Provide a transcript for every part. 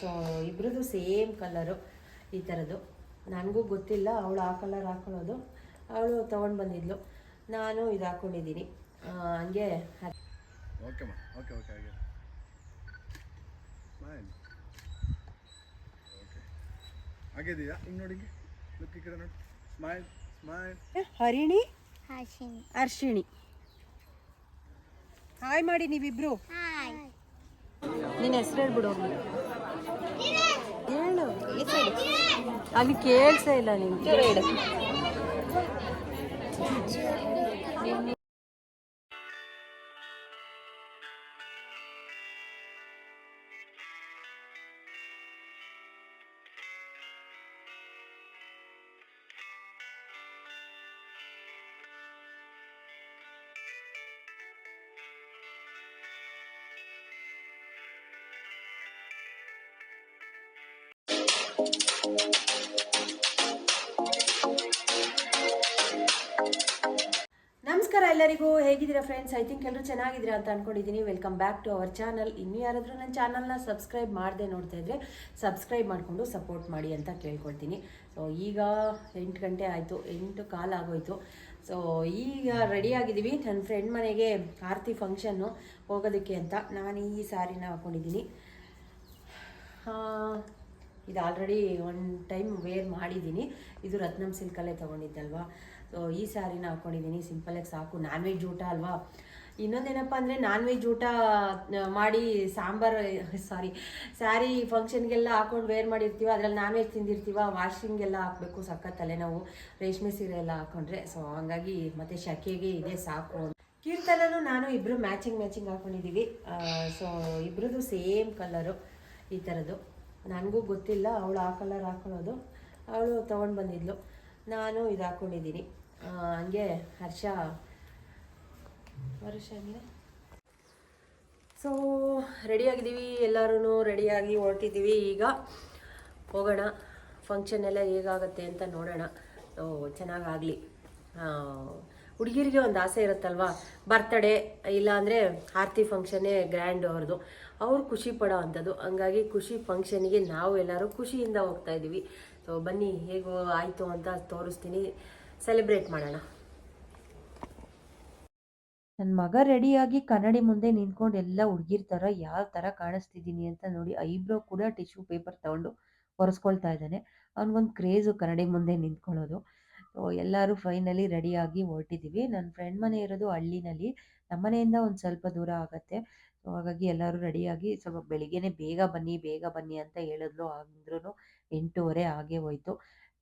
So ಇಬ್ರದ್ದು same colour ಈ ಥರದ್ದು ನನಗೂ ಗೊತ್ತಿಲ್ಲ ಅವಳು ಆ ಕಲರ್ ಹಾಕೊಳ್ಳೋದು. ಅವಳು ತೊಗೊಂಡು ಬಂದಿದ್ಲು. ನಾನು ಇದು ಹಾಕ್ಕೊಂಡಿದ್ದೀನಿ ಹಂಗೆ ಓಕೆಮ್ಮ ಓಕೆ ಓಕೆ ಹಾಗೆ. ಸ್ಮೈಲ್ ಓಕೆ ಆಗಿದೆಯಾ ಹಿಂಗೆ ನೋಡಿ ಹಿಂಗೆ ಲುಕ್ ಈ ಕಡೆ ನೋಡಿ. Smile smile Harini? Arshini hi ಮಾಡಿ ನೀವಿಬ್ರು. ಹಾಯ್ ನಿನ್ನ ಹೆಸರು ಹೇಳ್ಬಿಡು ಹೇಳು ಅಲ್ಲಿ ಕೇಳಿಸೇ ಇಲ್ಲ ನಿನ್ಗೆ ಎಲ್ಲರಿಗೂ ಹೇಗಿದ್ದೀರಾ ಫ್ರೆಂಡ್ಸ್ ಐ ಥಿಂಕ್ ಎಲ್ಲರೂ ಚೆನ್ನಾಗಿದ್ದೀರಾ ಅಂತ ಅನ್ಕೊಂಡಿದ್ದೀನಿ. Welcome back to our channel ಇನ್ನೂ ಯಾರಾದರೂ ನನ್ನ ಚಾನಲ್ನ ಸಬ್ಸ್ಕ್ರೈಬ್ ಮಾಡದೆ ನೋಡ್ತಾ ಇದ್ರೆ ಸಬ್ಸ್ಕ್ರೈಬ್ ಮಾಡಿಕೊಂಡು ಸಪೋರ್ಟ್ ಮಾಡಿ ಅಂತ ಕೇಳ್ಕೊಳ್ತೀನಿ. ಸೊ ಈಗ ಎಂಟು ಗಂಟೆ ಆಯಿತು. ಎಂಟು ಕಾಲ್ ಆಗೋಯ್ತು. ಸೊ ಈಗ ರೆಡಿ ಆಗಿದ್ದೀವಿ. ನನ್ನ ಫ್ರೆಂಡ್ ಮನೆಗೆ ಆರತಿ ಫಂಕ್ಷನ್ನು ಹೋಗೋದಕ್ಕೆ ಅಂತ ನಾನು ಈ ಸ್ಯಾರಿನ ಹಾಕ್ಕೊಂಡಿದ್ದೀನಿ ಇದು ಆಲ್ರೆಡಿ ಒನ್ ಟೈಮ್ ವೇರ್ ಮಾಡಿದ್ದೀನಿ. ಇದು ರತ್ನಂ ಸಿಲ್ಕಲ್ಲೇ ತೊಗೊಂಡಿದ್ದಲ್ವಾ ಸೊ ಈ ಸ್ಯಾರಿನ ಹಾಕ್ಕೊಂಡಿದ್ದೀನಿ ಸಿಂಪಲಾಗಿ ಸಾಕು. ನಾನ್ ವೆಜ್ ಊಟ ಅಲ್ವಾ? ಇನ್ನೊಂದೇನಪ್ಪ ಅಂದರೆ ನಾನ್ ವೆಜ್ ಊಟ ಮಾಡಿ ಸಾಂಬಾರು ಸಾರಿ ಸ್ಯಾರಿ ಫಂಕ್ಷನ್ಗೆಲ್ಲ ಹಾಕೊಂಡು ವೇರ್ ಮಾಡಿರ್ತೀವ, ಅದ್ರಲ್ಲಿ ನಾನ್ ವೆಜ್ ತಿಂದಿರ್ತೀವ ವಾಷಿಂಗೆಲ್ಲ ಹಾಕಬೇಕು, ಸಖತ್ ತಲೆನೋವು, ರೇಷ್ಮೆ ಸೀರೆ ಎಲ್ಲ ಹಾಕೊಂಡ್ರೆ. ಸೊ ಹಂಗಾಗಿ ಮತ್ತೆ ಶಕೆಗೆ ಇದೆ, ಸಾಕು ಕೀರ್ತನೂ ನಾನು ಇಬ್ಬರು ಮ್ಯಾಚಿಂಗ್ ಮ್ಯಾಚಿಂಗ್ ಹಾಕೊಂಡಿದ್ದೀವಿ ಸೊ ಇಬ್ರದ್ದು ಸೇಮ್ ಕಲರು ಈ ಥರದ್ದು ನನಗೂ ಗೊತ್ತಿಲ್ಲ ಅವಳು ಆ ಕಲರ್ ಹಾಕೊಳ್ಳೋದು. ಅವಳು ತೊಗೊಂಡು ಬಂದಿದ್ಲು. ನಾನು ಇದು ಹಾಕ್ಕೊಂಡಿದ್ದೀನಿ ಹಂಗೆ ಹರ್ಷ ವರ್ಷ ಅಂದರೆ ಸೊ ರೆಡಿಯಾಗಿದ್ದೀವಿ ಎಲ್ಲರೂ ರೆಡಿಯಾಗಿ ಹೊರಟಿದ್ದೀವಿ. ಈಗ ಹೋಗೋಣ. ಫಂಕ್ಷನ್ ಎಲ್ಲ ಹೇಗಾಗತ್ತೆ ಅಂತ ನೋಡೋಣ. ಚೆನ್ನಾಗಾಗಲಿ. ಹುಡುಗಿರಿಗೆ ಒಂದು ಆಸೆ ಇರುತ್ತಲ್ವ? ಬರ್ತಡೇ ಇಲ್ಲಾಂದರೆ ಆರತಿ ಫಂಕ್ಷನ್ನೇ ಗ್ರ್ಯಾಂಡ್ ಅವ್ರದ್ದು ಅವ್ರು ಖುಷಿ ಪಡೋ ಅಂಥದ್ದು. ಹಂಗಾಗಿ ಖುಷಿ ಫಂಕ್ಷನ್ಗೆ ನಾವು ಎಲ್ಲರೂ ಖುಷಿಯಿಂದ ಹೋಗ್ತಾ ಇದ್ದೀವಿ. ಸೊ ಬನ್ನಿ, ಹೇಗೋ ಆಯಿತು ಅಂತ ತೋರಿಸ್ತೀನಿ. ಸೆಲೆಬ್ರೇಟ್ ಮಾಡೋಣ. ನನ್ನ ಮಗ ರೆಡಿಯಾಗಿ ಕನ್ನಡಿ ಮುಂದೆ ನಿಂತ್ಕೊಂಡು ಎಲ್ಲ ಹುಡುಗಿರ್ ಥರ ಯಾವ ಥರ ಕಾಣಿಸ್ತಿದ್ದೀನಿ ಅಂತ ನೋಡಿ ಐಬ್ರೋ ಕೂಡ ಟಿಶ್ಯೂ ಪೇಪರ್ ತಗೊಂಡು ಒರೆಸ್ಕೊಳ್ತಾ ಇದ್ದಾನೆ. ಅವ್ನಿಗೊಂದು ಕ್ರೇಜು ಕನ್ನಡಿ ಮುಂದೆ ನಿಂತ್ಕೊಳ್ಳೋದು. ಸೊ ಎಲ್ಲರೂ ಫೈನಲಿ ರೆಡಿಯಾಗಿ ಹೊರಟಿದ್ದೀವಿ ನನ್ನ ಫ್ರೆಂಡ್ ಮನೆ ಇರೋದು ಹಳ್ಳಿನಲ್ಲಿ. ನಮ್ಮ ಮನೆಯಿಂದ ಒಂದು ಸ್ವಲ್ಪ ದೂರ ಆಗುತ್ತೆ. ಸೊ ಹಾಗಾಗಿ ಎಲ್ಲರೂ ರೆಡಿಯಾಗಿ ಸ್ವಲ್ಪ ಬೆಳಿಗ್ಗೆನೇ ಬೇಗ ಬನ್ನಿ ಬೇಗ ಬನ್ನಿ ಅಂತ ಹೇಳಿದ್ರು ಅಂದ್ರೂ ಎಂಟೂವರೆ ಆಗೇ ಹೋಯ್ತು.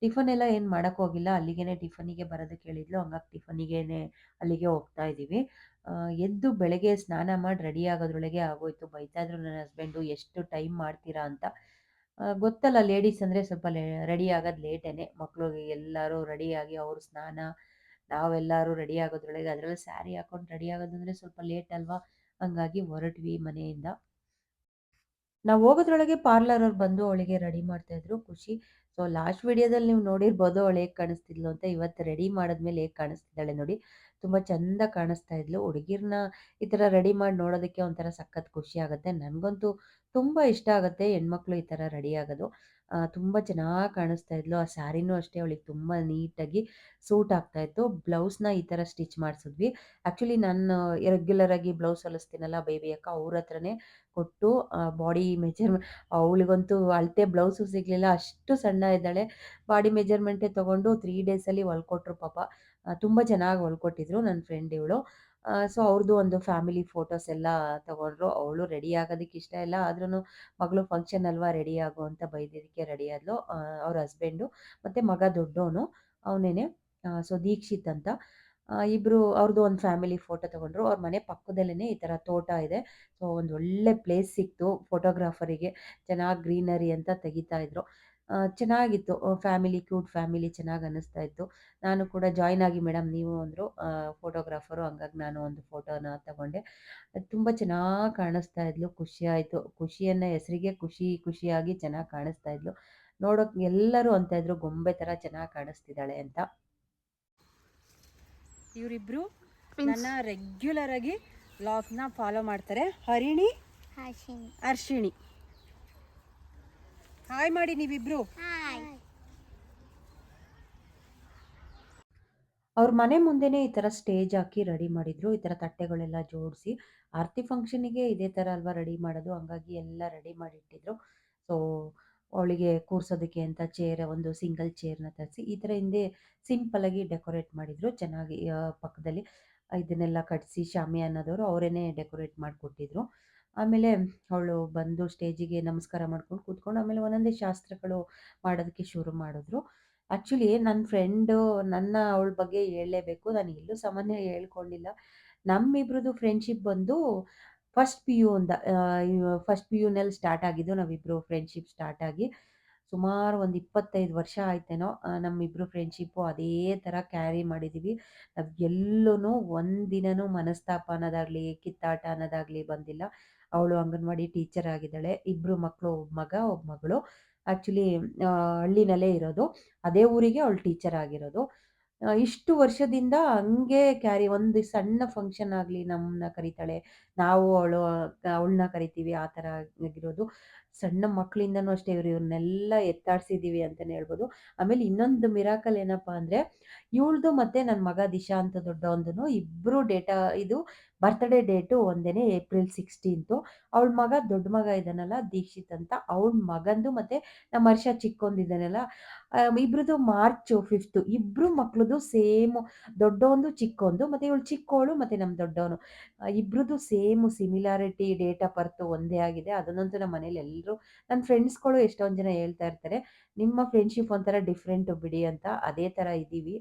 ಟಿಫನ್ ಎಲ್ಲ ಏನು ಮಾಡೋಕ್ಕೆ ಹೋಗಿಲ್ಲ. ಅಲ್ಲಿಗೇನೆ ಟಿಫನಿಗೆ ಬರೋದಕ್ಕೆ ಹೇಳಿದ್ಲು. ಹಂಗಾಗಿ ಟಿಫನಿಗೇನೆ ಅಲ್ಲಿಗೆ ಹೋಗ್ತಾ ಇದ್ದೀವಿ. ಎದ್ದು ಬೆಳಗ್ಗೆ ಸ್ನಾನ ಮಾಡಿ ರೆಡಿ ಆಗೋದ್ರೊಳಗೆ ಆಗೋಯ್ತು. ಬೈತಾ ನನ್ನ ಹಸ್ಬೆಂಡು, ಎಷ್ಟು ಟೈಮ್ ಮಾಡ್ತೀರಾ ಅಂತ. ಗೊತ್ತಲ್ಲ ಲೇಡೀಸ್ ಅಂದರೆ ಸ್ವಲ್ಪ ರೆಡಿ ಆಗೋದು ಲೇಟೇನೆ. ಮಕ್ಕಳು ಎಲ್ಲರೂ ರೆಡಿಯಾಗಿ ಅವರು ಸ್ನಾನ, ನಾವೆಲ್ಲರೂ ರೆಡಿ ಆಗೋದ್ರೊಳಗೆ ಅದರಲ್ಲಿ ಸ್ಯಾರಿ ಹಾಕೊಂಡು ರೆಡಿ ಆಗೋದಂದ್ರೆ ಸ್ವಲ್ಪ ಲೇಟ್ ಅಲ್ವಾ? ಹಂಗಾಗಿ ಹೊರಟ್ವಿ ಮನೆಯಿಂದ. ನಾವು ಹೋಗೋದ್ರೊಳಗೆ ಪಾರ್ಲರ್ ಅವ್ರು ಬಂದು ಅವಳಿಗೆ ರೆಡಿ ಮಾಡ್ತಾ ಇದ್ರು ಖುಷಿ. ಸೊ ಲಾಸ್ಟ್ ವಿಡಿಯೋದಲ್ಲಿ ನೀವು ನೋಡಿರ್ಬೋದು ಅವಳು ಹೇಗೆ ಕಾಣಿಸ್ತಿದ್ಲು ಅಂತ ಇವತ್ತು ರೆಡಿ ಮಾಡಿದ್ಮೇಲೆ ಹೇಗೆ ಕಾಣಿಸ್ತಿದ್ದಾಳೆ ನೋಡಿ. ತುಂಬ ಚಂದ ಕಾಣಿಸ್ತಾ ಇದ್ಲು. ಹುಡುಗಿರ್ನ ಈ ಥರ ರೆಡಿ ಮಾಡಿ ನೋಡೋದಕ್ಕೆ ಒಂಥರ ಸಖತ್ ಖುಷಿ ಆಗುತ್ತೆ. ನನಗಂತೂ ತುಂಬ ಇಷ್ಟ ಆಗುತ್ತೆ ಹೆಣ್ಮಕ್ಳು ಈ ಥರ ರೆಡಿ ಆಗೋದು. ತುಂಬ ಚೆನ್ನಾಗಿ ಕಾಣಿಸ್ತಾ ಇದ್ಲು. ಆ ಸ್ಯಾರಿನೂ ಅಷ್ಟೇ, ಅವಳಿಗೆ ತುಂಬ ನೀಟಾಗಿ ಸೂಟ್ ಆಗ್ತಾ ಇತ್ತು. ಬ್ಲೌಸ್ನ ಈ ಥರ ಸ್ಟಿಚ್ ಮಾಡಿಸಿದ್ವಿ. ಆ್ಯಕ್ಚುಲಿ ನಾನು ರೆಗ್ಯುಲರ್ ಆಗಿ ಬ್ಲೌಸ್ ಹೊಲಿಸ್ತೀನಲ್ಲ ಬೇಬಿ ಅಕ್ಕ, ಅವ್ರ ಹತ್ರನೇ ಕೊಟ್ಟು ಬಾಡಿ ಮೆಜರ್ಮೆಂಟ್ ಅವಳಿಗಂತೂ ಅಳತೆ ಬ್ಲೌಸು ಸಿಗಲಿಲ್ಲ. ಅಷ್ಟು ಸಣ್ಣ ಇದ್ದಾಳೆ. ಬಾಡಿ ಮೆಜರ್ಮೆಂಟೇ ತೊಗೊಂಡು ತ್ರೀ ಡೇಸಲ್ಲಿ ಹೊಲ್ಕೊಟ್ರು ಪಾಪ. ತುಂಬ ಚೆನ್ನಾಗಿ ಹೊಲ್ಕೊಟ್ಟಿದ್ರು ನನ್ನ ಫ್ರೆಂಡ್ ಇವಳು. ಸೊ ಅವ್ರದ್ದು ಒಂದು ಫ್ಯಾಮಿಲಿ ಫೋಟೋಸ್ ಎಲ್ಲ ತಗೊಂಡ್ರು. ಅವಳು ರೆಡಿ ಆಗೋದಕ್ಕೆ ಇಷ್ಟ ಇಲ್ಲ. ಆದ್ರೂ ಮಗಳು ಫಂಕ್ಷನ್ ಅಲ್ವಾ ರೆಡಿ ಆಗೋ ಅಂತ ಬೈದಿದ್ದಕ್ಕೆ ರೆಡಿ ಆದ್ಲು. ಅವ್ರ ಹಸ್ಬೆಂಡು ಮತ್ತೆ ಮಗ ದೊಡ್ಡವನು, ಅವನೇನೆ ಸೊ ದೀಕ್ಷಿತ್ ಅಂತ. ಇಬ್ರು ಅವ್ರದ್ದು ಒಂದು ಫ್ಯಾಮಿಲಿ ಫೋಟೋ ತಗೊಂಡ್ರು. ಅವ್ರ ಮನೆ ಪಕ್ಕದಲ್ಲೇ ಈ ಥರ ತೋಟ ಇದೆ. ಸೊ ಒಂದು ಒಳ್ಳೆ ಪ್ಲೇಸ್ ಸಿಕ್ತು. ಫೋಟೋಗ್ರಾಫರಿಗೆ ಚೆನ್ನಾಗಿ ಗ್ರೀನರಿ ಅಂತ ತೆಗಿತಾ ಇದ್ರು. ಚೆನ್ನಾಗಿತ್ತು. ಫ್ಯಾಮಿಲಿ ಕ್ಯೂಟ್ ಫ್ಯಾಮಿಲಿ ಚೆನ್ನಾಗಿ ಅನ್ನಿಸ್ತಾ ಇತ್ತು. ನಾನು ಕೂಡ ಜಾಯ್ನ್ ಆಗಿ ಮೇಡಮ್ ನೀವು ಅಂದರು ಫೋಟೋಗ್ರಾಫರು ಹಂಗಾಗಿ ನಾನು ಒಂದು ಫೋಟೋನ ತಗೊಂಡೆ. ತುಂಬ ಚೆನ್ನಾಗಿ ಕಾಣಿಸ್ತಾ ಇದ್ಲು. ಖುಷಿ ಆಯಿತು. ಖುಷಿಯನ್ನು ಹೆಸರಿಗೆ ಖುಷಿ ಖುಷಿಯಾಗಿ ಚೆನ್ನಾಗಿ ಕಾಣಿಸ್ತಾ ಇದ್ಲು. ನೋಡೋಕೆ ಎಲ್ಲರೂ ಅಂತ ಇದ್ರು ಗೊಂಬೆ ಥರ ಚೆನ್ನಾಗಿ ಕಾಣಿಸ್ತಿದ್ದಾಳೆ ಅಂತ. ಇವರಿಬ್ರು ನನ್ನ ರೆಗ್ಯುಲರ್ ಆಗಿ ವ್ಲಾಗ್ನ ಫಾಲೋ ಮಾಡ್ತಾರೆ. ಹರಿಣಿ ಅರ್ಶಿಣಿ ಹಾಯ್ ಮಾಡಿ ನೀವಿಬ್ರು ಅವ್ರ ಮನೆ ಮುಂದೆನೆ ಈ ತರ ಸ್ಟೇಜ್ ಹಾಕಿ ರೆಡಿ ಮಾಡಿದ್ರು. ಈ ತರ ತಟ್ಟೆಗಳೆಲ್ಲ ಜೋಡಿಸಿ ಆರತಿ ಫಂಕ್ಷನಿಗೆ ಇದೇ ತರ ಅಲ್ವಾ ರೆಡಿ ಮಾಡೋದು. ಹಂಗಾಗಿ ಎಲ್ಲ ರೆಡಿ ಮಾಡಿ ಇಟ್ಟಿದ್ರು. ಸೊ, ಅವಳಿಗೆ ಕೂರ್ಸೋದಕ್ಕೆ ಅಂತ ಚೇರ್ ಒಂದು ಸಿಂಗಲ್ ಚೇರ್‌ನ ತರಿಸಿ ಈ ಥರ ಹಿಂದೆ ಆಗಿ ಡೆಕೋರೇಟ್ ಮಾಡಿದ್ರು. ಚೆನ್ನಾಗಿ ಪಕ್ಕದಲ್ಲಿ ಇದನ್ನೆಲ್ಲ ಕಟ್ಟಿಸಿ ಶಾಮಿಯಾನದವರು ಅವರೇನೆ ಡೆಕೋರೇಟ್ ಮಾಡಿಕೊಟ್ಟಿದ್ರು. ಆಮೇಲೆ ಅವಳು ಬಂದು ಸ್ಟೇಜಿಗೆ ನಮಸ್ಕಾರ ಮಾಡ್ಕೊಂಡು ಕೂತ್ಕೊಂಡು ಆಮೇಲೆ ಒಂದೊಂದೇ ಶಾಸ್ತ್ರಗಳು ಮಾಡೋದಕ್ಕೆ ಶುರು ಮಾಡಿದ್ರು. ಆ್ಯಕ್ಚುಲಿ ನನ್ನ ಫ್ರೆಂಡು ನನ್ನ ಅವಳ ಬಗ್ಗೆ ಹೇಳಲೇಬೇಕು. ನಾನು ಎಲ್ಲೂ ಸಾಮಾನ್ಯ ಹೇಳ್ಕೊಂಡಿಲ್ಲ. ನಮ್ಮಿಬ್ರದ್ದು ಫ್ರೆಂಡ್‌ಶಿಪ್ ಬಂದು ಫಸ್ಟ್ ಪಿ ಯು ಅಂದ ಫಸ್ಟ್ ಪಿ ಯುನಲ್ಲಿ ಸ್ಟಾರ್ಟ್ ಆಗಿದ್ದು ನಾವಿಬ್ಬರು ಫ್ರೆಂಡ್‌ಶಿಪ್ ಸ್ಟಾರ್ಟ್ ಆಗಿ ಸುಮಾರು ಒಂದು 25 ವರ್ಷ ಆಯ್ತೇನೋ ನಮ್ಮಿಬ್ಬರು ಫ್ರೆಂಡ್‌ಶಿಪ್ಪು ಅದೇ ಥರ ಕ್ಯಾರಿ ಮಾಡಿದ್ದೀವಿ. ನಾವು ಎಲ್ಲೂನು ಒಂದಿನೂ ಮನಸ್ತಾಪ ಅನ್ನೋದಾಗಲಿ, ಕಿತ್ತಾಟ ಅನ್ನೋದಾಗಲಿ ಬಂದಿಲ್ಲ. ಅವಳು ಅಂಗನವಾಡಿ ಟೀಚರ್ ಆಗಿದ್ದಾಳೆ. ಇಬ್ರು ಮಕ್ಕಳು ಒಬ್ಬ ಮಗ, ಒಬ್ಬ ಮಗಳು. ಆ್ಯಕ್ಚುಲಿ ಹಳ್ಳಿನಲ್ಲೇ ಇರೋದು. ಅದೇ ಊರಿಗೆ ಅವಳು ಟೀಚರ್ ಆಗಿರೋದು. ಇಷ್ಟು ವರ್ಷದಿಂದ ಹಂಗೆ ಕ್ಯಾರಿ ಒಂದು ಸಣ್ಣ ಫಂಕ್ಷನ್ ಆಗಲಿ ನಮ್ಮನ್ನ ಕರೀತಾಳೆ. ನಾವು ಅವಳು ಅವಳನ್ನ ಕರಿತೀವಿ ಆ ಥರ ಆಗಿರೋದು. ಸಣ್ಣ ಮಕ್ಕಳಿಂದನೂ ಅಷ್ಟೇ ಇವರು ಇವ್ರನ್ನೆಲ್ಲ ಎತ್ತಾಡ್ಸಿದ್ದೀವಿ ಅಂತಲೇ ಹೇಳ್ಬೋದು. ಆಮೇಲೆ ಇನ್ನೊಂದು ಮಿರಾಕಲ್ ಏನಪ್ಪಾ ಅಂದರೆ ಇವಳ್ದು ಮತ್ತೆ ನನ್ನ ಮಗ ದಿಶಾ ಅಂತ ದೊಡ್ಡವಂದನು ಇಬ್ಬರು ಡೇಟಾ ಇದು ಬರ್ತ್‌ಡೇ ಡೇಟು ಒಂದೇನೆ ಏಪ್ರಿಲ್ 16 ಅವಳ ಮಗ ದೊಡ್ಡ ಮಗ ಇದ್ದಾನಲ್ಲ ದೀಕ್ಷಿತ್ ಅಂತ. ಅವಳ ಮಗಂದು ಮತ್ತೆ ನಮ್ಮ ಹರ್ಷ ಚಿಕ್ಕೊಂದಿದ್ದಾನಲ್ಲ ಇಬ್ರದ್ದು ಮಾರ್ಚ್ 5 ಇಬ್ರು ಮಕ್ಳದ್ದು ಸೇಮ್ ದೊಡ್ಡವಂದು ಚಿಕ್ಕೊಂದು, ಮತ್ತೆ ಇವಳು ಚಿಕ್ಕೋಳು, ಮತ್ತೆ ನಮ್ಮ ದೊಡ್ಡವನು ಇಬ್ರದ್ದು same similarity date of birth ಒಂದೇ ಆಗಿದೆ. ಅದನ್ನಂತೂ ನಮ್ಮ ಮನೇಲಿ ಎಲ್ಲರೂ ನನ್ನ ಫ್ರೆಂಡ್ಸ್‌ಗಳು ಎಷ್ಟೊಂದು ಜನ ಹೇಳ್ತಾ ಇರ್ತಾರೆ. ನಿಮ್ಮ ಫ್ರೆಂಡ್‌ಶಿಪ್ ಒಂಥರ ಡಿಫ್ರೆಂಟ್ ಬಿಡಿ ಅಂತ. ಅದೇ ಥರ ಇದ್ದೀವಿ.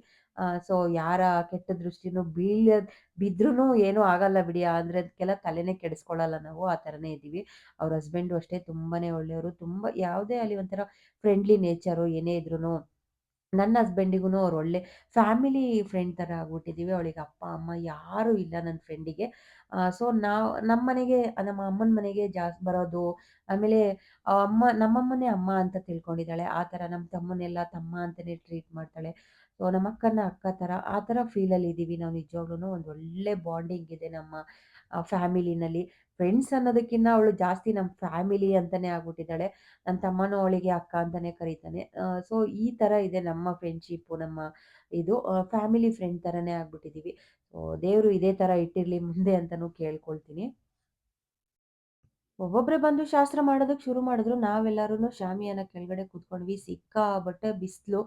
ಸೊ ಯಾರ ಕೆಟ್ಟ ದೃಷ್ಟಿನೂ ಬೀಳ ಬಿದ್ದರೂ ಏನೂ ಆಗಲ್ಲ ಬಿಡಿ. ಅಂದರೆ ಅದಕ್ಕೆಲ್ಲ ತಲೆನೇ ಕೆಡಿಸ್ಕೊಳ್ಳಲ್ಲ ನಾವು. ಆ ಥರನೇ ಇದ್ದೀವಿ. ಅವ್ರ ಹಸ್ಬೆಂಡು ಅಷ್ಟೇ ತುಂಬಾನೇ ಒಳ್ಳೆಯವರು. ತುಂಬ, ಯಾವುದೇ ಅಲ್ಲಿ ಒಂಥರ ಫ್ರೆಂಡ್ಲಿ ನೇಚರು ಏನೇ ಇದ್ರೂನು ನನ್ನ ಹಸ್ಬೆಂಡಿಗೂ ಅವ್ರು ಒಳ್ಳೆ ಫ್ಯಾಮಿಲಿ ಫ್ರೆಂಡ್ ಥರ ಆಗ್ಬಿಟ್ಟಿದ್ದೀವಿ. ಅವಳಿಗೆ ಅಪ್ಪ, ಅಮ್ಮ ಯಾರೂ ಇಲ್ಲ ನನ್ನ ಫ್ರೆಂಡಿಗೆ. ಆ, ಸೊ ನಾವು ನಮ್ಮ ಮನೆಗೆ ನಮ್ಮ ಅಮ್ಮನ ಮನೆಗೆ ಜಾಸ್ತಿ ಬರೋದು. ಆಮೇಲೆ ಅಮ್ಮ ನಮ್ಮಮ್ಮನೇ ಅಮ್ಮ ಅಂತ ತಿಳ್ಕೊಂಡಿದ್ದಾಳೆ. ಆ ಥರ ನಮ್ಮ ತಮ್ಮನೆಲ್ಲ ತಮ್ಮ ಅಂತಾನೆ ಟ್ರೀಟ್ ಮಾಡ್ತಾಳೆ. ಸೊ ನಮ್ಮ ಅಕ್ಕನ ಅಕ್ಕ ಥರ ಆ ಥರ ಫೀಲಲ್ಲಿ ಇದ್ದೀವಿ ನಾವು ನಿಜವಾಗ್ಲೂನು. ಒಂದು ಒಳ್ಳೆ ಬಾಂಡಿಂಗ್ ಇದೆ ನಮ್ಮ ಫ್ಯಾಮಿಲಿನಲ್ಲಿ. ಫ್ರೆಂಡ್ಸ್ ಅನ್ನೋದಕ್ಕಿಂತ ಅವಳು ಜಾಸ್ತಿ ನಮ್ಮ ಫ್ಯಾಮಿಲಿ ಅಂತಲೇ ಆಗ್ಬಿಟ್ಟಿದ್ದಾಳೆ. ನನ್ನ ತಮ್ಮನೂ ಅವಳಿಗೆ ಅಕ್ಕ ಅಂತಲೇ ಕರೀತಾನೆ. ಸೊ ಈ ಥರ ಇದೆ ನಮ್ಮ ಫ್ರೆಂಡ್‌ಶಿಪ್ಪು, ನಮ್ಮ ಇದು ಫ್ಯಾಮಿಲಿ ಫ್ರೆಂಡ್ ಥರನೇ ಆಗ್ಬಿಟ್ಟಿದ್ದೀವಿ. ಸೊ ದೇವರು ಇದೇ ಥರ ಇಟ್ಟಿರಲಿ ಮುಂದೆ ಅಂತಲೂ ಕೇಳ್ಕೊಳ್ತೀನಿ. ಒಬ್ಬೊಬ್ಬರೇ ಬಂದು ಶಾಸ್ತ್ರ ಮಾಡೋದಕ್ಕೆ ಶುರು ಮಾಡಿದ್ರು. ನಾವೆಲ್ಲರೂ ಶಾಮಿಯಾನ ಕೆಳಗಡೆ ಕೂತ್ಕೊಂಡ್ವಿ. ಸಿಕ್ಕಾಪಟ್ಟೆ ಬಿಸಿಲು.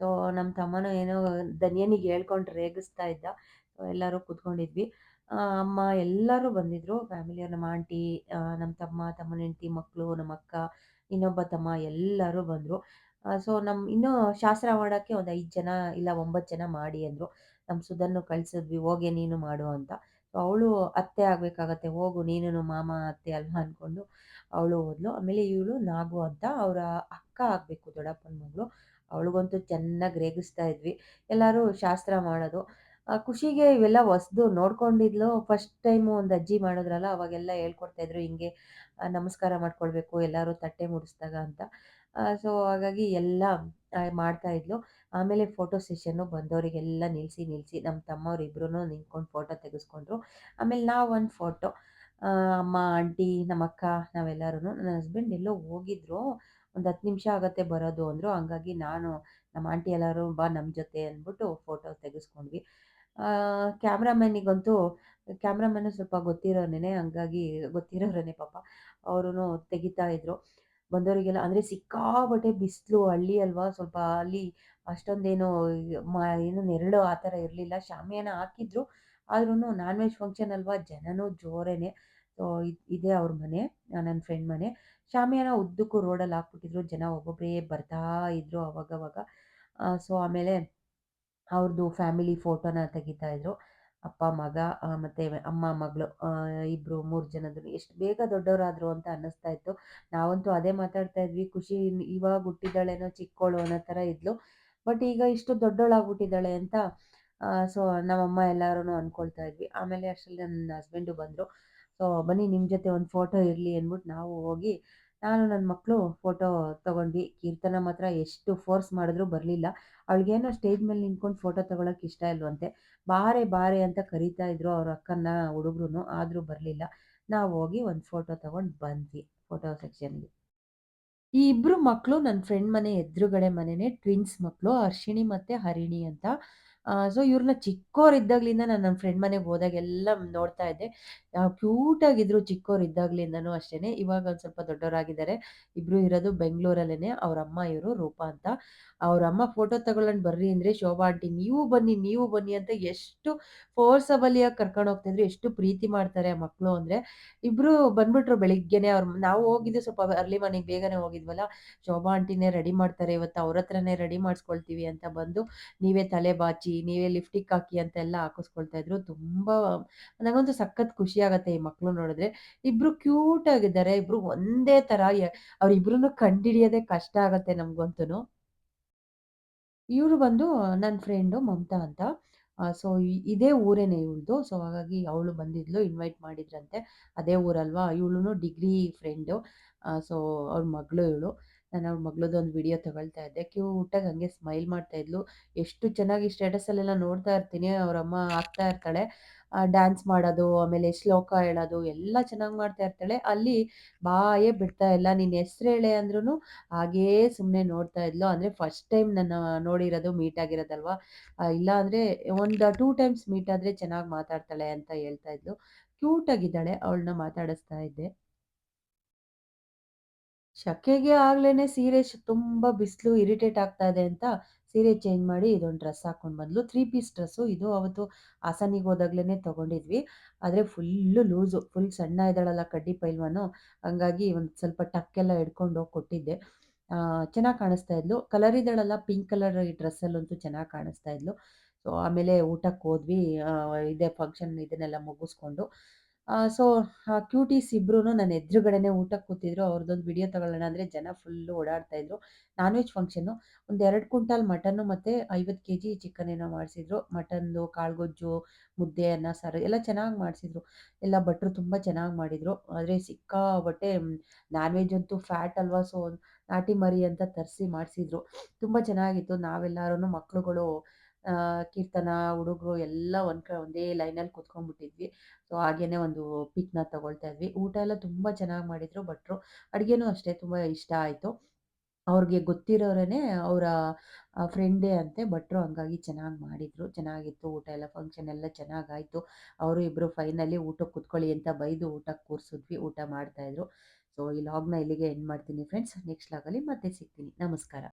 ಸೊ ನಮ್ಮ ತಮ್ಮನೂ ಏನೋ ದನಿಯನಿಗೆ ಹೇಳ್ಕೊಂಡು ರೇಗಿಸ್ತಾ ಇದ್ದ. ಎಲ್ಲರೂ ಕೂತ್ಕೊಂಡಿದ್ವಿ. ಅಮ್ಮ ಎಲ್ಲರೂ ಬಂದಿದ್ರು. ಫ್ಯಾಮಿಲಿಯವ್ರು ನಮ್ಮ ಆಂಟಿ, ನಮ್ಮ ತಮ್ಮ, ತಮ್ಮನ ಹೆಂಡತಿ, ಮಕ್ಕಳು, ನಮ್ಮ ಅಕ್ಕ, ಇನ್ನೊಬ್ಬ ತಮ್ಮ ಎಲ್ಲರೂ ಬಂದರು. ಸೊ ನಮ್ಮ ಇನ್ನೂ ಶಾಸ್ತ್ರ ಮಾಡೋಕ್ಕೆ ಒಂದು ಐದು ಜನ ಇಲ್ಲ ಒಂಬತ್ತು ಜನ ಮಾಡಿ ಅಂದರು. ನಮ್ಮ ಸುಧನ್ನು ಕಳಿಸಿದ್ವಿ ಹೋಗೆ ನೀನು ಮಾಡು ಅಂತ. ಸೊ ಅವಳು ಅತ್ತೆ ಆಗಬೇಕಾಗತ್ತೆ ಹೋಗು ನೀನು ಮಾಮ, ಅತ್ತೆ ಅಲ್ವಾ ಅಂದ್ಕೊಂಡು ಅವಳು ಹೋದ್ಲು. ಆಮೇಲೆ ಇವಳು ನಾಗು ಅಂತ ಅವರ ಅಕ್ಕ ಆಗಬೇಕು ದೊಡ್ಡಪ್ಪನ ಮಗಳು. ಅವಳಿಗಂತೂ ಚೆನ್ನಾಗಿ ರೇಗಿಸ್ತಾ ಇದ್ವಿ. ಎಲ್ಲರೂ ಶಾಸ್ತ್ರ ಮಾಡೋದು. ಆ, ಖುಷಿಗೆ ಇವೆಲ್ಲ ಹೊಸ್ದು ನೋಡ್ಕೊಂಡಿದ್ಲು. ಫಸ್ಟ್ ಟೈಮು ಒಂದು ಅಜ್ಜಿ ಮಾಡಿದ್ರಲ್ಲ ಅವಾಗೆಲ್ಲ ಹೇಳ್ಕೊಡ್ತಾ ಇದ್ರು ಹಿಂಗೆ ನಮಸ್ಕಾರ ಮಾಡ್ಕೊಳ್ಬೇಕು ಎಲ್ಲರೂ ತಟ್ಟೆ ಮುಡಿಸ್ದಾಗ ಅಂತ. ಸೊ ಹಾಗಾಗಿ ಎಲ್ಲ ಮಾಡ್ತಾ ಇದ್ಲು. ಆಮೇಲೆ ಫೋಟೋ ಸೆಷನ್ನು ಬಂದವರಿಗೆಲ್ಲ ನಿಲ್ಲಿಸಿ ನಿಲ್ಲಿಸಿ ನಮ್ಮ ತಮ್ಮವ್ರಿಬ್ರು ನಿಂತ್ಕೊಂಡು ಫೋಟೋ ತೆಗೆಸ್ಕೊಂಡ್ರು. ಆಮೇಲೆ ನಾವು ಒಂದು ಫೋಟೋ ಅಮ್ಮ, ಆಂಟಿ, ನಮ್ಮ ಅಕ್ಕ ನಾವೆಲ್ಲರೂ ನನ್ನ ಹಸ್ಬೆಂಡ್ ಎಲ್ಲೋ ಹೋಗಿದ್ರು. ಒಂದು 10 ನಿಮಿಷ ಆಗತ್ತೆ ಬರೋದು ಅಂದರು. ಹಂಗಾಗಿ ನಾನು ನಮ್ಮ ಆಂಟಿ ಎಲ್ಲರೂ ಬಾ ನಮ್ಮ ಜೊತೆ ಅಂದ್ಬಿಟ್ಟು ಫೋಟೋ ತೆಗೆಸ್ಕೊಂಡ್ವಿ. ಆ, ಕ್ಯಾಮ್ರಾಮನ್ನಿಗಂತೂ ಕ್ಯಾಮ್ರಾಮನ್ನು ಸ್ವಲ್ಪ ಗೊತ್ತಿರೋನೇ ಹಂಗಾಗಿ ಗೊತ್ತಿರೋರೇನೆ ಪಾಪ. ಅವರು ತೆಗಿತಾ ಇದ್ರು. ಬಂದವರಿಗೆಲ್ಲ ಅಂದರೆ ಸಿಕ್ಕಾಬಟ್ಟೆ ಬಿಸಿಲು ಹಳ್ಳಿ ಅಲ್ವಾ ಸ್ವಲ್ಪ ಅಲ್ಲಿ ಅಷ್ಟೊಂದೇನು ಏನು ನೆರಳು ಆ ಥರ ಇರಲಿಲ್ಲ. ಶಾಮಿಯಾನ ಹಾಕಿದ್ರು. ಆದ್ರೂ ನಾನ್ ವೆಜ್ ಫಂಕ್ಷನ್ ಅಲ್ವಾ ಜನನೂ ಜೋರೇನೆ. ಸೊ ಇದೆ ಅವ್ರ ಮನೆ ನನ್ನ ಫ್ರೆಂಡ್ ಮನೆ. ಶಾಮಿಯಾನ ಉದ್ದಕ್ಕೂ ರೋಡಲ್ಲಿ ಹಾಕ್ಬಿಟ್ಟಿದ್ರು. ಜನ ಒಬ್ಬೊಬ್ಬರೇ ಬರ್ತಾ ಇದ್ರು ಅವಾಗವಾಗ. ಸೊ ಆಮೇಲೆ ಅವ್ರದ್ದು ಫ್ಯಾಮಿಲಿ ಫೋಟೋನ ತೆಗಿತಾ ಇದ್ರು. ಅಪ್ಪ, ಮಗ ಮತ್ತು ಅಮ್ಮ, ಮಗಳು ಇಬ್ಬರು ಮೂರು 3 ಜನದ್ದು ಎಷ್ಟು ಬೇಗ ದೊಡ್ಡವರಾದ್ರು ಅಂತ ಅನ್ನಿಸ್ತಾ ಇತ್ತು. ನಾವಂತೂ ಅದೇ ಮಾತಾಡ್ತಾ ಇದ್ವಿ. ಖುಷಿ ಇವಾಗ ಹುಟ್ಟಿದ್ದಾಳೇನೋ ಚಿಕ್ಕೋಳು ಅನ್ನೋ ಥರ ಇದ್ಲು. ಬಟ್ ಈಗ ಇಷ್ಟು ದೊಡ್ಡವಳಾಗ್ಬಿಟ್ಟಿದ್ದಾಳೆ ಅಂತ ಸೊ ನಮ್ಮಮ್ಮ ಎಲ್ಲರೂ ಅಂದ್ಕೊಳ್ತಾ ಇದ್ವಿ. ಆಮೇಲೆ ಅಷ್ಟರಲ್ಲಿ ನನ್ನ ಹಸ್ಬೆಂಡು ಬಂದರು. ಸೊ ಬನ್ನಿ ನಿಮ್ಮ ಜೊತೆ ಒಂದು ಫೋಟೋ ಇರಲಿ ಅಂದ್ಬಿಟ್ಟು ನಾವು ಹೋಗಿ ನಾನು ನನ್ನ ಮಕ್ಕಳು ಫೋಟೋ ತಗೊಂಡ್ವಿ. ಕೀರ್ತನ ಮಾತ್ರ ಎಷ್ಟು ಫೋರ್ಸ್ ಮಾಡಿದ್ರು ಬರಲಿಲ್ಲ. ಅವಳಿಗೇನೋ ಸ್ಟೇಜ್ ಮೇಲೆ ನಿಂತ್ಕೊಂಡು ಫೋಟೋ ತೊಗೊಳಕ್ಕೆ ಇಷ್ಟ ಇಲ್ವಂತೆ. ಬಾರೆ ಬಾರೆ ಅಂತ ಕರೀತಾ ಇದ್ರು ಅವ್ರ ಅಕ್ಕನ ಹುಡುಗ್ರು ಆದರೂ ಬರಲಿಲ್ಲ. ನಾವು ಹೋಗಿ ಒಂದು ಫೋಟೋ ತಗೊಂಡು ಬಂದ್ವಿ ಫೋಟೋ ಸೆಕ್ಷನ್‌ಗೆ. ಈ ಇಬ್ರು ಮಕ್ಕಳು ನನ್ನ ಫ್ರೆಂಡ್ ಮನೆ ಎದುರುಗಡೆ ಮನೆನೇ ಟ್ವಿನ್ಸ್ ಮಕ್ಕಳು ಅರ್ಶಿಣಿ ಮತ್ತು ಹರಿಣಿ ಅಂತ. ಆ ಸೊ ಇವ್ರನ್ನ ಚಿಕ್ಕೋರಿದ್ದಾಗ್ಲಿಂದ ನಾನು ನನ್ನ ಫ್ರೆಂಡ್ ಮನೆಗೆ ಹೋದಾಗೆಲ್ಲ ನೋಡ್ತಾ ಇದ್ದೆ. ಕ್ಯೂಟ್ ಆಗಿದ್ರು ಚಿಕ್ಕೋರಿದ್ದಾಗ್ಲಿಂದನೂ ಅಷ್ಟೇನೆ. ಇವಾಗ ಒಂದ್ ಸ್ವಲ್ಪ ದೊಡ್ಡವರಾಗಿದ್ದಾರೆ. ಇಬ್ರು ಇರೋದು ಬೆಂಗಳೂರಲ್ಲೇನೆ. ಅವ್ರ ಅಮ್ಮ ಇವರು ರೂಪಾ ಅಂತ. ಅವ್ರ ಅಮ್ಮ ಫೋಟೋ ತಗೊಳ್ಳೋಣ ಬರ್ರಿ ಅಂದ್ರೆ, ಶೋಭಾ ಆಂಟಿ ನೀವು ಬನ್ನಿ, ನೀವು ಬನ್ನಿ ಅಂತ ಎಷ್ಟು ಫೋರ್ಸಬಲಿಯಾಗಿ ಕರ್ಕೊಂಡು ಹೋಗ್ತಿದ್ರು. ಎಷ್ಟು ಪ್ರೀತಿ ಮಾಡ್ತಾರೆ ಮಕ್ಕಳು ಅಂದ್ರೆ. ಇಬ್ರು ಬಂದ್ಬಿಟ್ರು ಬೆಳಿಗ್ಗೆನೆ ಅವ್ರು ನಾವು ಹೋಗಿದ್ದು ಸ್ವಲ್ಪ ಅರ್ಲಿ ಮಾರ್ನಿಂಗ್ ಬೇಗನೆ ಹೋಗಿದ್ವಲ್ಲ. ಶೋಭಾ ಆಂಟಿನೇ ರೆಡಿ ಮಾಡ್ತಾರೆ ಇವತ್ತು ಅವ್ರ ಹತ್ರನೇ ರೆಡಿ ಮಾಡಿಸ್ಕೊಳ್ತೀವಿ ಅಂತ ಬಂದು, ನೀವೇ ತಲೆ ಬಾಚಿ, ನೀವೇ ಲಿಫ್ಟಿಕ್ ಹಾಕಿ ಅಂತೆಲ್ಲ ಹಾಕಿಸ್ಕೊಳ್ತಾ ಇದ್ರು. ತುಂಬಾ ನನಗಂತೂ ಸಖತ್ ಖುಷಿ ಆಗತ್ತೆ ಈ ಮಕ್ಳು ನೋಡಿದ್ರೆ. ಇಬ್ರು ಕ್ಯೂಟ್ ಆಗಿದ್ದಾರೆ. ಇಬ್ರು ಒಂದೇ ತರ ಅವ್ರಿಬ್ರು ಕಂಡಿಡಿಯೋದೇ ಕಷ್ಟ ಆಗತ್ತೆ ನಮ್ಗಂತೂನು. ಇವ್ರು ಬಂದು ನನ್ನ ಫ್ರೆಂಡು ಮಮತಾ ಅಂತ. ಸೊ ಇದೇ ಊರೇನೆ ಇವಳದು ಸೊ ಹಾಗಾಗಿ ಅವಳು ಬಂದಿದ್ಲು, ಇನ್ವೈಟ್ ಮಾಡಿದ್ರಂತೆ. ಅದೇ ಊರಲ್ವಾ, ಇವಳು ಡಿಗ್ರಿ ಫ್ರೆಂಡು. ಸೊ ಅವ್ರ ಮಗಳು ಇವಳು. ನಾನು ಮಗಳದ್ದು ಒಂದು ವಿಡಿಯೋ ತಗೊಳ್ತಾ ಇದ್ದೆ. ಕ್ಯೂಟಾಗಿ ಹಂಗೆ ಸ್ಮೈಲ್ ಮಾಡ್ತಾ ಇದ್ಲು. ಎಷ್ಟು ಚೆನ್ನಾಗಿ ಸ್ಟೇಟಸಲ್ಲೆಲ್ಲ ನೋಡ್ತಾ ಇರ್ತೀನಿ. ಅವ್ರಮ್ಮ ಆಗ್ತಾ ಇರ್ತಾಳೆ. ಡ್ಯಾನ್ಸ್ ಮಾಡೋದು, ಆಮೇಲೆ ಶ್ಲೋಕ ಹೇಳೋದು ಎಲ್ಲ ಚೆನ್ನಾಗಿ ಮಾಡ್ತಾ ಇರ್ತಾಳೆ. ಅಲ್ಲಿ ಬಾಯೇ ಬಿಡ್ತಾ ಇಲ್ಲ. ನೀನು ಹೆಸ್ರು ಹೇಳೆ" ಅಂದ್ರೂ ಹಾಗೇ ಸುಮ್ಮನೆ ನೋಡ್ತಾ ಇದ್ಲು. ಅಂದರೆ ಫಸ್ಟ್ ಟೈಮ್ ನನ್ನ ನೋಡಿರೋದು, ಮೀಟ್ ಆಗಿರೋದಲ್ವಾ. ಇಲ್ಲ ಅಂದರೆ ಒಂದು ಟೂ ಟೈಮ್ಸ್ ಮೀಟ್ ಆದರೆ ಚೆನ್ನಾಗಿ ಮಾತಾಡ್ತಾಳೆ ಅಂತ ಹೇಳ್ತಾ ಇದ್ಲು. ಕ್ಯೂಟಾಗಿದ್ದಾಳೆ ಅವಳನ್ನ ಮಾತಾಡಿಸ್ತಾ ಇದ್ದೆ. ಶಕೆಗೆ ಆಗ್ಲೇನೆ ಸೀರೆ ತುಂಬಾ ಬಿಸಿಲು ಇರಿಟೇಟ್ ಆಗ್ತಾ ಇದೆ ಅಂತ ಸೀರೆ ಚೇಂಜ್ ಮಾಡಿ ಇದೊಂದು ಡ್ರೆಸ್ ಹಾಕೊಂಡು ಬಂದ್ಲು. Three piece dress. ಇದು ಅವತ್ತು ಹಾಸನಿಗೆ ಹೋದಾಗ್ಲೇನೆ ತಗೊಂಡಿದ್ವಿ. ಆದ್ರೆ ಫುಲ್ಲು ಲೂಸು. ಫುಲ್ ಸಣ್ಣ ಇದ್ದಾಳಲ್ಲ ಕಡ್ಡಿ ಪೈಲ್ವಾನು. ಹಂಗಾಗಿ ಒಂದು ಸ್ವಲ್ಪ ಟಕ್ಕೆಲ್ಲ ಹಿಡ್ಕೊಂಡು ಹೋಗಿ ಕೊಟ್ಟಿದ್ದೆ. ಚೆನ್ನಾಗಿ ಕಾಣಿಸ್ತಾ ಇದ್ಲು. ಕಲರ್ ಇದ್ದಾಳಲ್ಲ, ಪಿಂಕ್ ಕಲರ್ ಈ ಡ್ರೆಸ್ಸಲ್ಲಂತೂ ಚೆನ್ನಾಗಿ ಕಾಣಿಸ್ತಾ ಇದ್ಲು. ಸೊ, ಆಮೇಲೆ ಊಟಕ್ಕೆ ಹೋದ್ವಿ. ಇದೇ ಫಂಕ್ಷನ್ ಇದನ್ನೆಲ್ಲ ಮುಗಿಸ್ಕೊಂಡು. ಸೊ ಕ್ಯೂಟೀಸ್ ಇಬ್ರು ನನ್ನ ಎದುರುಗಡೆನೆ ಊಟಕ್ಕೆ ಕೂತಿದ್ರು. ಅವ್ರದ್ದೊಂದು ವಿಡಿಯೋ ತಗೊಳ್ಳೋಣ ಅಂದ್ರೆ ಜನ ಫುಲ್ಲು ಓಡಾಡ್ತಾ ಇದ್ರು. Non veg function. ಒಂದು ಎರಡು ಕ್ವಿಂಟಾಲ್ ಮಟನ್ನು ಮತ್ತೆ 50 ಕೆಜಿ ಚಿಕನ್ ಏನೋ ಮಾಡಿಸಿದ್ರು. ಮಟನ್‌ದು ಕಾಳುಗೊಜ್ಜು ಮುದ್ದೆ, ಅನ್ನ, ಸಾರು ಎಲ್ಲ ಚೆನ್ನಾಗಿ ಮಾಡಿಸಿದ್ರು. ಎಲ್ಲ ಭಟ್ರು ತುಂಬ ಚೆನ್ನಾಗಿ ಮಾಡಿದ್ರು. ಆದ್ರೆ ಸಿಕ್ಕಾಪಟ್ಟೆ ನಾನ್ ವೆಜ್ ಅಂತೂ ಫ್ಯಾಟ್ ಅಲ್ವಾ ಸೊ ನಾಟಿ ಮರಿ ಅಂತ ತರಿಸಿ ಮಾಡಿಸಿದ್ರು. ತುಂಬ ಚೆನ್ನಾಗಿತ್ತು. ನಾವೆಲ್ಲರೂ ಮಕ್ಳುಗಳು ಆ ಕೀರ್ತನ, ಹುಡುಗರು ಎಲ್ಲ ಒಂದ್ ಒಂದೇ ಲೈನಲ್ಲಿ ಕೂತ್ಕೊಂಡ್ಬಿಟ್ಟಿದ್ವಿ. ಸೊ ಹಾಗೇನೆ ಒಂದು ಪಿಕ್‌ನ ತಗೊಳ್ತಾ ಇದ್ವಿ. ಊಟ ಎಲ್ಲ ತುಂಬ ಚೆನ್ನಾಗಿ ಮಾಡಿದ್ರು ಭಟ್ರು. ಅಡುಗೆನೂ ಅಷ್ಟೇ ತುಂಬ ಇಷ್ಟ ಆಯ್ತು. ಅವ್ರಿಗೆ ಗೊತ್ತಿರೋರೇನೆ ಅವರ ಫ್ರೆಂಡೇ ಅಂತೆ ಭಟ್ರು. ಹಂಗಾಗಿ ಚೆನ್ನಾಗಿ ಮಾಡಿದ್ರು. ಚೆನ್ನಾಗಿತ್ತು ಊಟ ಎಲ್ಲ ಫಂಕ್ಷನ್ ಎಲ್ಲ ಚೆನ್ನಾಗಾಯ್ತು. ಅವರು ಇಬ್ಬರು ಫೈನಲಿ ಊಟಕ್ಕೆ ಕೂತ್ಕೊಳ್ಳಿ ಅಂತ ಬೈದು ಊಟಕ್ಕೆ ಕೂರಿಸಿದ್ವಿ. ಊಟ ಮಾಡ್ತಾ ಇದ್ರು. ಸೊ ಈ ಲಾಗ್‌ನ ಇಲ್ಲಿಗೆ ಎಂಡ್ ಮಾಡ್ತೀನಿ ಫ್ರೆಂಡ್ಸ್. ನೆಕ್ಸ್ಟ್ ಲಾಗಲ್ಲಿ ಮತ್ತೆ ಸಿಗ್ತೀನಿ. ನಮಸ್ಕಾರ.